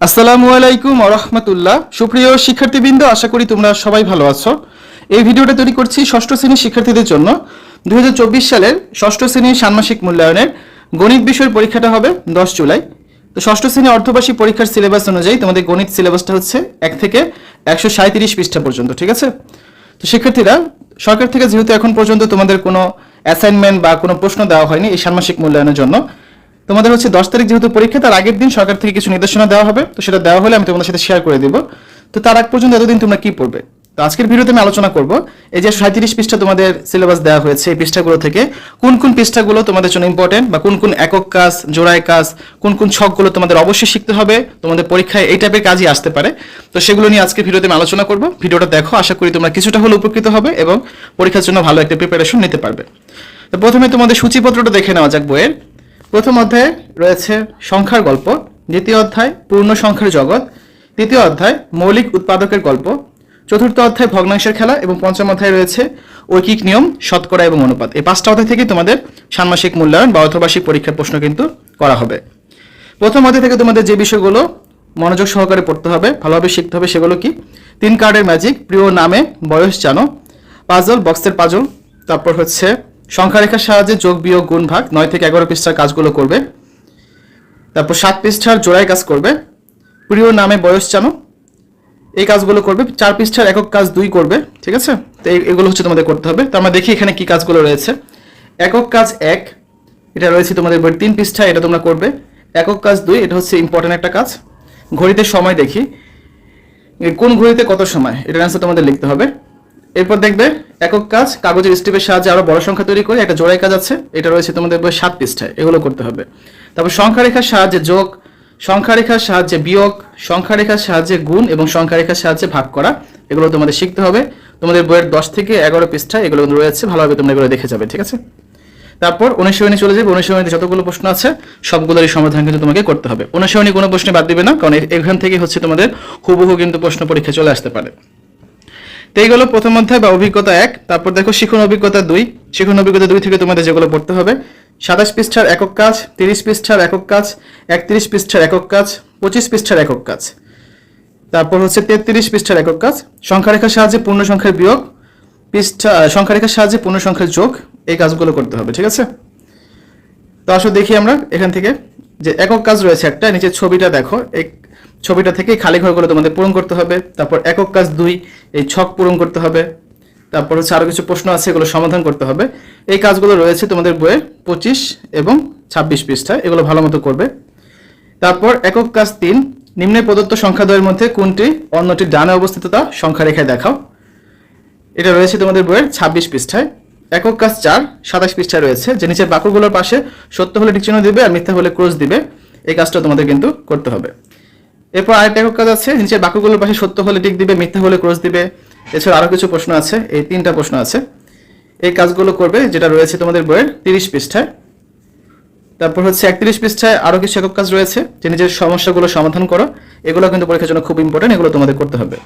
আসসালামু আলাইকুম আরহামতুল্লাহ সুপ্রিয় শিক্ষার্থীবৃন্দ, আশা করি তোমরা সবাই ভালো আছো। এই ভিডিওটা তৈরি করছি ষষ্ঠ শ্রেণির শিক্ষার্থীদের জন্য। দুই সালের ষষ্ঠ শ্রেণির ষান্মাসিক মূল্যায়নের গণিত বিষয়ের পরীক্ষাটা হবে দশ জুলাই। তো ষষ্ঠ শ্রেণি অর্ধবার্ষিক পরীক্ষার সিলেবাস অনুযায়ী তোমাদের গণিত সিলেবাসটা হচ্ছে এক থেকে একশো সাঁত্রিশ পৃষ্ঠা পর্যন্ত, ঠিক আছে? তো শিক্ষার্থীরা, সরকার থেকে যেহেতু এখন পর্যন্ত তোমাদের কোনো অ্যাসাইনমেন্ট বা কোনো প্রশ্ন দেওয়া হয়নি এই ষান্মাসিক মূল্যায়নের জন্য তোমাদের হচ্ছে দশ তারিখ যেহেতু পরীক্ষা, তার আগের দিন সরকার থেকে কিছু নির্দেশনা দেওয়া হবে। তো সেটা দেওয়া হলে আমি তোমাদের সাথে শেয়ার করে দিব। তো তার আগ পর্যন্ত এতদিন তোমরা কি পড়বে? তো আজকের ভিডিওতে আমি আলোচনা করব এই যে সাঁত্রিশ পৃষ্ঠা তোমাদের সিলেবাস দেওয়া হয়েছে এই পৃষ্ঠাগুলো থেকে। কোন কোন পৃষ্ঠাগুলো তোমাদের জন্য ইম্পর্টেন্ট বা কোন কোন একক কাজ জোড়াই কাজ, কোন কোন ছকগুলো তোমাদের অবশ্যই শিখতে হবে, তোমাদের পরীক্ষায় এই টাইপের কাজই আসতে পারে। তো সেগুলো নিয়ে আজকের ভিডিওতে আমি আলোচনা করব। ভিডিওটা দেখো, আশা করি তোমরা কিছুটা হলে উপকৃত হবে এবং পরীক্ষার জন্য ভালো একটা প্রিপারেশন নিতে পারবে। তো প্রথমে তোমাদের সূচিপত্রটা দেখে নেওয়া যাক বইয়ের। প্রথম অধ্যায়ে রয়েছে সংখ্যার গল্প, দ্বিতীয় অধ্যায় পূর্ণ সংখ্যার জগৎ, তৃতীয় অধ্যায় মৌলিক উৎপাদকের গল্প, চতুর্থ অধ্যায় ভগ্নাংশের খেলা এবং পঞ্চম অধ্যায় রয়েছে ঐকিক নিয়ম, শতকরা এবং অনুপাত। এই পাঁচটা অধ্যায় থেকে তোমাদের ষান্মাসিক মূল্যায়ন বা অর্ধবার্ষিক পরীক্ষার প্রশ্ন কিন্তু করা হবে। প্রথম অধ্যায় থেকে তোমাদের যে বিষয়গুলো মনোযোগ সহকারে পড়তে হবে, ভালোভাবে শিখতে হবে, সেগুলো কি? তিন কার্ডের ম্যাজিক, প্রিয় নামে বয়স জানো, পাজল, বক্সের পাজল, তারপর হচ্ছে সংখ্যারেখার সাহায্যে যোগ, বিয়োগ, গুণ, ভাগ নয় থেকে এগারো পৃষ্ঠার কাজগুলো করবে। তারপর সাত পৃষ্ঠার জোড়ায় কাজ করবে। প্রিয় নামে বয়স জানো। এই কাজগুলো করবে। চার পৃষ্ঠার একক কাজ দুই করবে, ঠিক আছে? তো এগুলো হচ্ছে তোমাদের করতে হবে। তো আমরা দেখি এখানে কি কাজগুলো রয়েছে। একক কাজ এক, এটা রয়েছে তোমাদের তিন পৃষ্ঠা এটা তোমরা করবে। একক কাজ দুই, এটা হচ্ছে ইম্পর্টেন্ট একটা কাজ। ঘড়িতে সময় দেখি। কোন ঘড়িতে কত সময়? এটার অ্যান্সার তোমাদের লিখতে হবে। এরপর দেখবে একক কাজ, কাগজের স্টিপের সাহায্যে আরও বড় সংখ্যা তৈরি করে, একটা জোড়াই কাজ আছে, এটা রয়েছে তোমাদের বই সাত পৃষ্ঠায়, এগুলো করতে হবে। তারপর সংখ্যা রেখার সাহায্যে যোগ সংখ্যা রেখার সাহায্যে বিয়োগ সংখ্যা রেখার সাহায্যে গুণ এবং সংখ্যা রেখার সাহায্যে ভাগ করা, এগুলো তোমাদের শিখতে হবে। তোমাদের বইয়ের দশ থেকে এগারো পৃষ্ঠায় এগুলো রয়েছে, ভালোভাবে তোমরা এগুলো দেখে যাবে, ঠিক আছে? তারপর অনুশীলনী চলে যাবে, অনুশীলনীতে যতগুলো প্রশ্ন আছে, সবগুলোরই সমাধান কিন্তু তোমাকে করতে হবে। অনুশীলনী কোনো প্রশ্নে বাদ দিবে না, কারণ এখান থেকে হচ্ছে তোমাদের হুবহু কিন্তু প্রশ্ন পরীক্ষা চলে আসতে পারে। তো এইগুলো প্রথম অধ্যায় বা অভিজ্ঞতা এক। তারপর দেখো শিখন অভিজ্ঞতা দুই। শিখন অভিজ্ঞতা দুই থেকে তোমাদের যেগুলো পড়তে হবে। সাতাশ পৃষ্ঠার একক কাজ, তিরিশ পৃষ্ঠার একক কাজ, একত্রিশ পৃষ্ঠার একক কাজ, পঁচিশ পৃষ্ঠার একক কাজ। তারপর হচ্ছে তেত্রিশ পৃষ্ঠার একক কাজ, সংখ্যারেখার সাহায্যে পূর্ণ সংখ্যার বিয়োগ, পৃষ্ঠা সংখ্যারেখার সাহায্যে পূর্ণ সংখ্যার যোগ, এই কাজগুলো করতে হবে, ঠিক আছে? তো আসলে দেখি আমরা এখান থেকে যে একক কাজ রয়েছে একটা, নিচের ছবিটা দেখো এই ছবিটা থেকে খালি ঘরগুলো তোমাদের পূরণ করতে হবে। তারপর একক কাজ দুই, এই ছক পূরণ করতে হবে। তারপর হচ্ছে আরও কিছু প্রশ্ন আছে, এগুলো সমাধান করতে হবে। এই কাজগুলো রয়েছে তোমাদের বইয়ের পঁচিশ এবং ছাব্বিশ পৃষ্ঠায়, এগুলো ভালো মতো করবে। তারপর একক কাজ তিন, নিম্নে প্রদত্ত সংখ্যাদ্বয়ের মধ্যে কোনটি অন্যটির ডানে অবস্থিত তা সংখ্যা রেখায় দেখাও। এটা রয়েছে তোমাদের বইয়ের ছাব্বিশ পৃষ্ঠায়। একক কাজ চার, সাতাশ পৃষ্ঠায় রয়েছে, যে নিচের বাক্যগুলোর পাশে সত্য হলে টিক চিহ্ন দিবে আর মিথ্যা হলে ক্রোশ দিবে। এই কাজটা তোমাদের কিন্তু করতে হবে। এরপর আরেকটা একক কাজ আছে, নিচের বাক্যগুলোর পাশে সত্য হলে টিক দিবে, মিথ্যা হলে ক্রস দিবে। এছাড়া আরও কিছু প্রশ্ন আছে, এই তিনটা প্রশ্ন আছে। এই কাজগুলো করবে, যেটা রয়েছে তোমাদের বইয়ের তিরিশ পৃষ্ঠায়। তারপর হচ্ছে একত্রিশ পৃষ্ঠায় আরও কিছু একক কাজ রয়েছে, যে নিজের সমস্যাগুলো সমাধান করো। এগুলো কিন্তু পরীক্ষার জন্য খুব ইম্পর্টেন্ট এগুলো তোমাদের করতে হবে।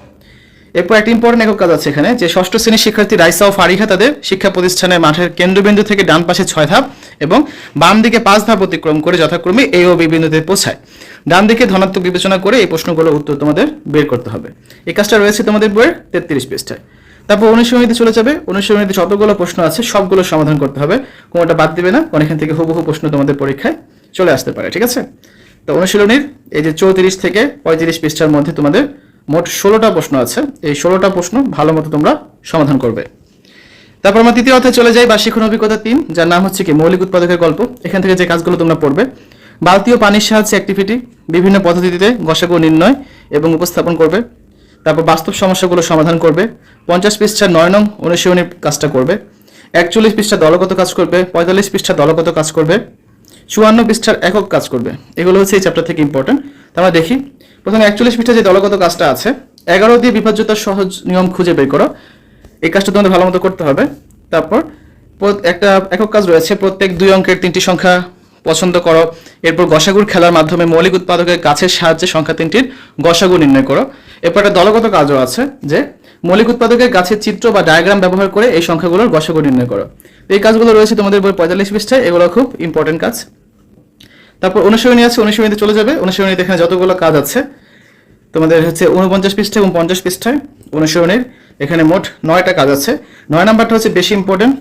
এরপর একটা ইম্পর্টেন্ট একক কাজ আছে এখানে, যে ষষ্ঠ শ্রেণির শিক্ষার্থী রাইসা ও ফারিহা তাদের শিক্ষা প্রতিষ্ঠানের মাঠের কেন্দ্রবিন্দু থেকে ডান পাশে ছয় ধাপ এবং বাম দিকে পাঁচ ধাপ অতিক্রম করে যথাক্রমে এ ও বি বিন্দুতে পৌঁছায়। ডান দিকে ধনাত্মক বিবেচনা করে এই প্রশ্নগুলোর উত্তর তোমাদের বের করতে হবে। এই কাজটা রয়েছে তোমাদের বইয়ের তেত্রিশ পৃষ্ঠায়। তারপর অনুশীলনীতে চলে যাবে। অনুশীলনীতে যতগুলো প্রশ্ন আছে, সবগুলো সমাধান করতে হবে। কোনোটা বাদ দিবে না এখান থেকে হুবহু প্রশ্ন তোমাদের পরীক্ষায় চলে আসতে পারে, ঠিক আছে? তো অনুশীলনীর এই যে চৌত্রিশ থেকে পঁয়ত্রিশ পৃষ্ঠার মধ্যে তোমাদের মোট ষোলোটা প্রশ্ন আছে। এই ষোলোটা প্রশ্ন ভালো মতো তোমরা সমাধান করবে। তারপর আমরা তৃতীয় অধ্যায়ে চলে যাই বা শিখন অভিজ্ঞতা তিন, যার নাম হচ্ছে কি? মৌলিক উৎপাদকের গল্প। এখান থেকে যে কাজগুলো তোমরা পড়বে, বালতি ও পানির সাহায্যে অ্যাক্টিভিটি বিভিন্ন পদ্ধতিতে গসাগু নির্ণয় এবং উপস্থাপন করবে। তারপর বাস্তব সমস্যাগুলো সমাধান করবে। পঞ্চাশ পৃষ্ঠা নয় নং অনুশীলনীর কাজটা করবে। একচল্লিশ পৃষ্ঠা দলগত কাজ করবে। পঁয়তাল্লিশ পৃষ্ঠা দলগত কাজ করবে। চুয়ান্ন পৃষ্ঠার একক কাজ করবে। এগুলো হচ্ছে এই চ্যাপ্টার থেকে ইম্পর্টেন্ট আমরা দেখি প্রথমে একচল্লিশ পৃষ্ঠা যে দলগত কাজটা আছে, এগারো দিয়ে বিভাজ্যতার সহজ নিয়ম খুঁজে বের করো। এই কাজটা তোমাদের ভালো মতো করতে হবে। তারপর একটা একক কাজ রয়েছে, প্রত্যেক দুই অঙ্কের তিনটি সংখ্যা পছন্দ করো। এরপর গসাগুর খেলার মাধ্যমে মৌলিক উৎপাদকের গাছের সাহায্যে সংখ্যা তিনটির গসাগু নির্ণয় করো। এরপর একটা দলগত কাজও আছে, যে মৌলিক উৎপাদকের গাছের চিত্র বা ডায়াগ্রাম ব্যবহার করে এই সংখ্যাগুলোর গসাগু নির্ণয় করো। এই কাজগুলো রয়েছে তোমাদের বই পঁয়তাল্লিশ পৃষ্ঠায়, এগুলো খুব ইম্পর্টেন্ট কাজ। তারপর অনুশীলনী আছে, অনুশীলনীতে চলে যাবে। অনুশীলনীতে এখানে যতগুলো কাজ আছে, তোমাদের হচ্ছে উনপঞ্চাশ পৃষ্ঠা এবং পঞ্চাশ পৃষ্ঠায় অনুশীলনের এখানে মোট নয়টা কাজ আছে। নয় নাম্বারটা হচ্ছে বেশি ইম্পর্টেন্ট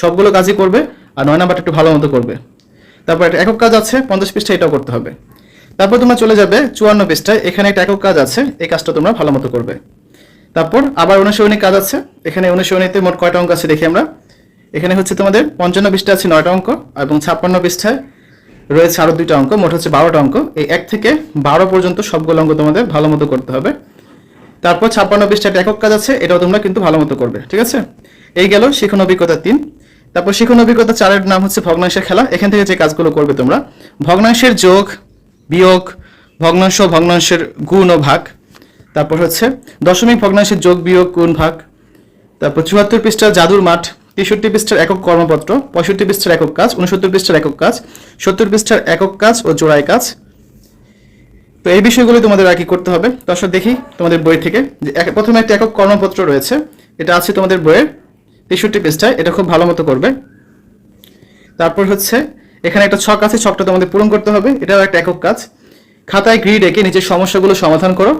সবগুলো কাজই করবে, আর নয় নাম্বারটা একটু ভালো মতো করবে। তারপর একটা একক কাজ আছে, পঞ্চাশ পৃষ্ঠা এটাও করতে হবে। তারপর তোমরা চলে যাবে চুয়ান্ন পৃষ্ঠায়, এখানে একটা একক কাজ আছে, এই কাজটা তোমরা ভালো মতো করবে। তারপর আবার অনুশীলনী কাজ আছে, এখানে অনুশীলনীতে মোট কয়টা অঙ্ক আছে দেখি আমরা। এখানে হচ্ছে তোমাদের পঞ্চান্ন পৃষ্ঠা আছে নয়টা অঙ্ক, এবং ছাপ্পান্ন পৃষ্ঠায় রয়েছে আরও দুইটা অঙ্ক, মোট হচ্ছে বারোটা অঙ্ক। এই এক থেকে বারো পর্যন্ত সবগুলো অঙ্ক তোমাদের ভালো মতো করতে হবে। তারপর ছাপ্পান্ন একটা একক কাজ আছে, এটাও তোমরা কিন্তু ভালো মতো করবে, ঠিক আছে? এই গেল শিখন অভিজ্ঞতা তিন। তারপর শিখন অভিজ্ঞতা চারের নাম হচ্ছে ভগ্নাংশের খেলা। এখান থেকে যে কাজগুলো করবে তোমরা, ভগ্নাংশের যোগ, বিয়োগ, ভগ্নাংশ, ভগ্নাংশের গুণ ও ভাগ। তারপর হচ্ছে দশমিক ভগ্নাংশের যোগ, বিয়োগ, গুণ, ভাগ। তারপর চুয়াত্তর পৃষ্ঠা জাদুর মাঠ। তেষট্টি পৃষ্ঠার একক কর্মপত্র, পঁয়ষট্টি পৃষ্ঠার একক কাজ, উনসত্তর পৃষ্ঠার একক কাজ, সত্তর পৃষ্ঠার একক কাজ ও জোড়াই কাজ। তো এই বিষয়গুলো তোমাদের আর কি করতে হবে? তো আসলে দেখি তোমাদের বই থেকে যে প্রথমে একটা একক কর্মপত্র রয়েছে। এটা আছে তোমাদের বইয়ের তেষট্টি পৃষ্ঠায়, এটা খুব ভালো মতো করবে। তারপর হচ্ছে, এখানে একটা ছক আছে, ছকটা তোমাদের পূরণ করতে হবে, এটাও একটা একক কাজ। খাতায় গ্রিড এঁকে নিজের সমস্যাগুলো সমাধান করো।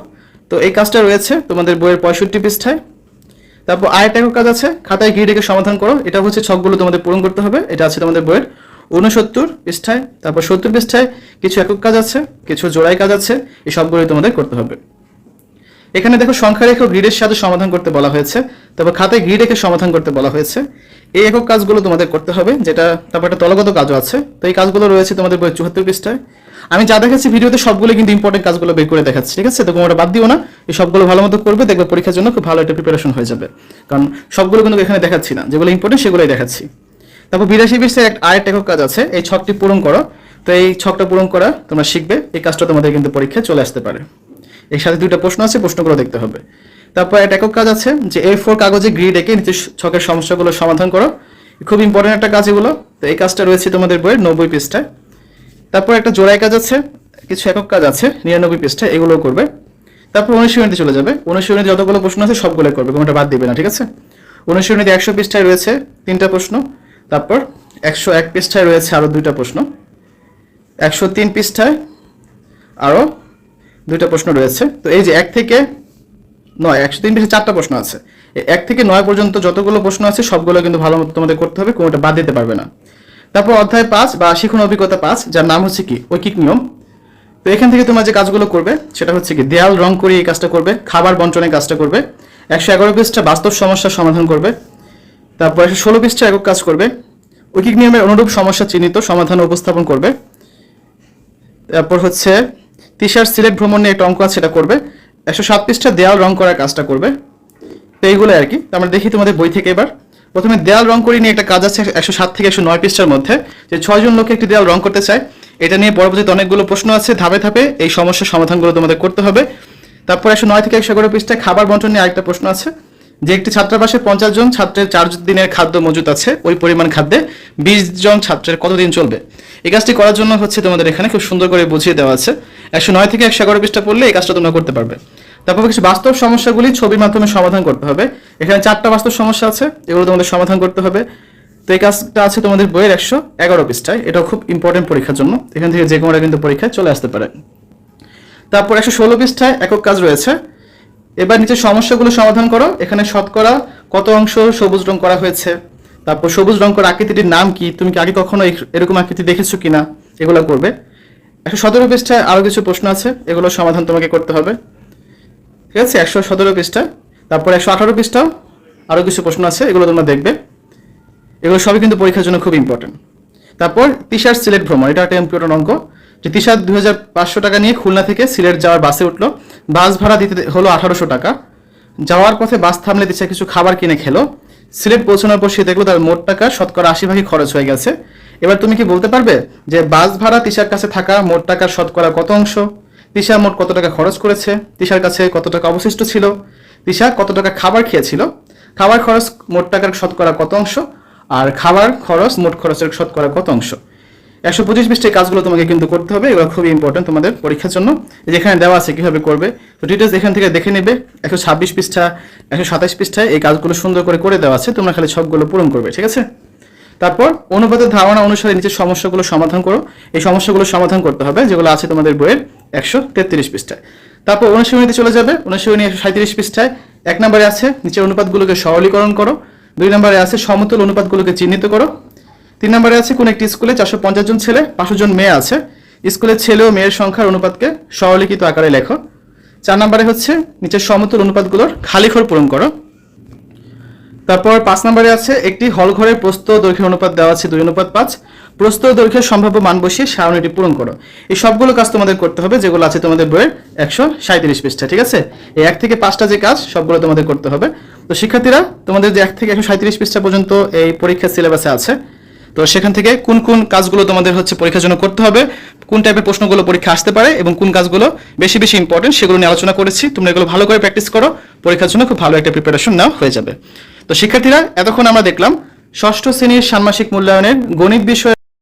তো এই কাজটা রয়েছে তোমাদের বইয়ের পঁয়ষট্টি পৃষ্ঠায়। তারপর আরেকটা কাজ আছে, খাতায় গ্রিড এঁকে সমাধান করো। এটা হচ্ছে ছকগুলো তোমাদের পূরণ করতে হবে। এটা আছে তোমাদের বইয়ের উনসত্তর পৃষ্ঠায়, তারপর সত্তর পৃষ্ঠায় কিছু একক কাজ আছে, কিছু জোড়াই কাজ আছে, এই সবগুলোই তোমাদের করতে হবে। এখানে দেখো সংখ্যা রেখে গ্রিডের সাথে সমাধান করতে বলা হয়েছে। তারপর খাতায় গ্রিড রেখে সমাধান করতে বলা হয়েছে। এই একক কাজগুলো তোমাদের করতে হবে, যেটা, তারপর একটা তলগত কাজও আছে। তো এই কাজগুলো রয়েছে তোমাদের বই চুয়াত্তর পৃষ্ঠায়। আমি যা দেখাচ্ছি ভিডিওতে সবগুলো কিন্তু ইম্পর্টেন্ট কাজগুলো বের করে দেখাচ্ছি, ঠিক আছে? তো তোমরা বাদ দিও না। এই সবগুলো ভালো মতো করবে, দেখবে পরীক্ষার জন্য খুব ভালো একটা প্রিপারেশন হয়ে যাবে। কারণ সবগুলো কিন্তু এখানে দেখাচ্ছি না। যেগুলো ইম্পর্টেন্ট সেগুলোই দেখাচ্ছি। তারপর বিরাশি পৃষ্ঠায় এক আরেকটা একক কাজ আছে, এই ছকটি পূরণ করো। তো এই ছকটা পূরণ করা তোমরা শিখবে, এই কাজটা তোমাদের কিন্তু পরীক্ষায় চলে আসতে পারে। এর সাথে দুইটা প্রশ্ন আছে, প্রশ্নগুলো দেখতে হবে। তারপর একটা একক কাজ আছে, যে এ ফোর কাগজে গ্রিড এঁকে নিচে ছকের সমস্যাগুলো সমাধান করো। খুব ইম্পর্টেন্ট একটা কাজ এগুলো। তো এই কাজটা রয়েছে তোমাদের বইয়ের নব্বই পৃষ্ঠায়। তারপর একটা জোড়াই কাজ আছে, কিছু একক কাজ আছে, নিরানব্বই পৃষ্ঠায় এগুলো করবে। তারপর অনুশীলনীতে চলে যাবে। অনুশীলনীতে যতগুলো প্রশ্ন আছে সবগুলো করবে, কোনোটা বাদ দিবে না, ঠিক আছে? অনুশীলনীতে একশো পৃষ্ঠায় রয়েছে তিনটা প্রশ্ন, তারপর একশো এক পৃষ্ঠায় রয়েছে আরও দুইটা প্রশ্ন, একশো তিন পৃষ্ঠায় আরও দুইটা প্রশ্ন রয়েছে। তো এই যে এক থেকে নয়, একশো তিন পৃষ্ঠায় চারটা প্রশ্ন আছে। এক থেকে নয় পর্যন্ত যতগুলো প্রশ্ন আছে, সবগুলো কিন্তু ভালো মতো তোমাদের করতে হবে, কোনোটা বাদ দিতে পারবে না। তারপর অধ্যায় পাঁচ বা শিখন অভিজ্ঞতা পাঁচ, যার নাম হচ্ছে কি? ঐকিক নিয়ম। তো এখান থেকে তোমার যে কাজগুলো করবে, সেটা হচ্ছে কি, দেয়াল রং করে এই কাজটা করবে, খাবার বন্টনের কাজটা করবে, একশো এগারো পৃষ্ঠা বাস্তব সমস্যার সমাধান করবে, তারপর একশো ষোলো পৃষ্ঠা একক কাজ করবে, ঐকিক নিয়মের অনুরূপ সমস্যা চিহ্নিত সমাধান উপস্থাপন করবে, তারপর হচ্ছে তিসার সিলেট ভ্রমণ নিয়ে একটা অঙ্ক আছে, সেটা করবে, একশো সাত পৃষ্ঠা দেয়াল রং করার কাজটা করবে, তো এইগুলো আর কি। আমরা দেখি তোমাদের বই থেকে এবার। প্রথমে দেয়াল রং করে নিয়ে একটা কাজ আছে একশো সাত থেকে একশো নয় পৃষ্ঠার মধ্যে, যে ছয়জন লোকে একটি দেয়াল রং করতে চায়, এটা নিয়ে পরবর্তীতে অনেকগুলো প্রশ্ন আছে ধাপে ধাপে এই সমস্যার সমাধানগুলো তোমাদের করতে হবে। তারপর একশো নয় থেকে একশো এগারো পৃষ্ঠায় খাবার বন্টন নিয়ে আরেকটা প্রশ্ন আছে, যে একটি ছাত্রাবাসে পঞ্চাশ জন ছাত্রের চার দিনের খাদ্য মজুত আছে, ওই পরিমাণ খাদ্যে বিশ জন ছাত্রের কতদিন চলবে? এই কাজটি করার জন্য হচ্ছে তোমাদের এখানে খুব সুন্দর করে বুঝিয়ে দেওয়া আছে। একশো নয় থেকে একশো এগারো পৃষ্ঠা পড়লে এই কাজটা তোমরা করতে পারবে। তারপর কিছু বাস্তব সমস্যাগুলি ছবির মাধ্যমে সমাধান করতে হবে। এখানে চারটা বাস্তব সমস্যা আছে, এগুলো তোমাদের সমাধান করতে হবে। তো এই কাজটা আছে তোমাদের বইয়ের একশো এগারো পৃষ্ঠায়। এটাও খুব ইম্পর্টেন্ট পরীক্ষার জন্য। এখান থেকে যে কোনোটা কিন্তু পরীক্ষায় চলে আসতে পারে। তারপর একশো ষোলো পৃষ্ঠায় একক কাজ রয়েছে। এবার নিচে সমস্যাগুলো সমাধান করো। এখানে শতকরা কত অংশ সবুজ রং করা হয়েছে? তারপর সবুজ রং করা আকৃতিটির নাম কি? তুমি কি আগে কখনো এরকম আকৃতি দেখেছ কিনা? এগুলো করবে। একশো সতেরো পৃষ্ঠায় আরও কিছু প্রশ্ন আছে। এগুলো সমাধান তোমাকে করতে হবে। ঠিক আছে, একশো সতেরো পৃষ্ঠা। তারপর একশো আঠারো পৃষ্ঠাও। আরও কিছু প্রশ্ন আছে, এগুলো তোমরা দেখবে। এগুলো সবই কিন্তু পরীক্ষার জন্য খুব ইম্পর্টেন্ট তারপর তিশার সিলেট ভ্রমণ, এটা একটা ইম্পর্টেন্ট অঙ্ক। যে তিশার দুই হাজার পাঁচশো টাকা নিয়ে খুলনা থেকে সিলেট যাওয়ার বাসে উঠল। বাস ভাড়া দিতে হলো আঠারোশো টাকা। যাওয়ার পথে বাস থামলে তিশা কিছু খাবার কিনে খেলো। সিলেট পৌঁছানোর পর সে দেখল তার মোট টাকা শতকরা আশি ভাগই খরচ হয়ে গেছে। এবার তুমি কি বলতে পারবে যে বাস ভাড়া তিশার কাছে থাকা মোট টাকার শতকরা কত অংশ? তিশা মোট কত টাকা খরচ করেছে? তিশার কাছে কত টাকা অবশিষ্ট ছিল? তিশা কত টাকা খাবার খেয়েছিল? খাবার খরচ মোট টাকার শতকরা কত অংশ? আর খাবার খরচ মোট খরচের শতকরা কত অংশ? একশো পঁচিশ পৃষ্ঠের কাজগুলো তোমাকে কিন্তু করতে হবে। এগুলো খুবই ইম্পর্টেন্ট তোমাদের পরীক্ষার জন্য। যেখানে দেওয়া আছে কীভাবে করবে? তো ডিটেলস এখান থেকে দেখে নেবে। একশো ছাব্বিশ পৃষ্ঠা, একশো সাতাশ পৃষ্ঠায় এই কাজগুলো সুন্দর করে করে দেওয়া আছে। তোমরা খালি সবগুলো পূরণ করবে, ঠিক আছে? তারপর অনুপাতের ধারণা অনুসারে নিচের সমস্যাগুলো সমাধান করো। এই সমস্যাগুলো সমাধান করতে হবে, যেগুলো আছে তোমাদের বইয়ের। একশো তেত্রিশ পৃষ্ঠায়। তারপর অনুশীলনীতে চলে যাবে। অনুশীলনী একশো সাঁত্রিশ পৃষ্ঠায়। এক নম্বরে আছে নিচের অনুপাতগুলোকে সরলীকরণ করো। দুই নম্বরে আছে, সমতুল অনুপাতগুলোকে চিহ্নিত করো। তিন নম্বরে আছে, কোন একটি স্কুলে চারশো পঞ্চাশ জন ছেলে, পাঁচশো জন মেয়ে আছে। স্কুলের ছেলে ও মেয়ের সংখ্যার অনুপাতকে সরলিখিত আকারে লেখো। চার নম্বরে হচ্ছে নিচের সমতুল অনুপাতগুলোর খালি ঘর পূরণ করো। তারপর পাঁচ নম্বরে আছে, একটি হল ঘরের দৈর্ঘ্যের অনুপাত দেওয়া আছে দুই অনুপাত পাঁচ। প্রস্থ দৈর্ঘ্যের সম্ভাব্য মান বসিয়ে সারণীটি পূরণ করো। এই সবগুলো কাজ তোমাদের করতে হবে, যেগুলো আছে তোমাদের বইয়ের একশো সাঁত্রিশ পৃষ্ঠা, ঠিক আছে? এই এক থেকে পাঁচটা যে কাজ, সবগুলো তোমাদের করতে হবে। তো শিক্ষার্থীরা, তোমাদের যে এক থেকে একশো সাঁত্রিশ পৃষ্ঠা পর্যন্ত এই পরীক্ষার সিলেবাসে আছে, তো সেখান থেকে কোন কোন কাজগুলো তোমাদের হচ্ছে পরীক্ষার জন্য করতে হবে, কোন টাইপের প্রশ্নগুলো পরীক্ষা আসতে পারে এবং কোন কাজগুলো বেশি বেশি ইম্পর্টেন্ট সেগুলো নিয়ে আলোচনা করেছি। তোমরা এগুলো ভালো করে প্র্যাকটিস করো, পরীক্ষার জন্য খুব ভালো একটা প্রিপারেশন নেওয়া হয়ে যাবে। তো শিক্ষার্থীরা, এতক্ষণ আমরা দেখলাম ষষ্ঠ শ্রেণির ষান্মাসিক মূল্যায়নের গণিত বিষয়ে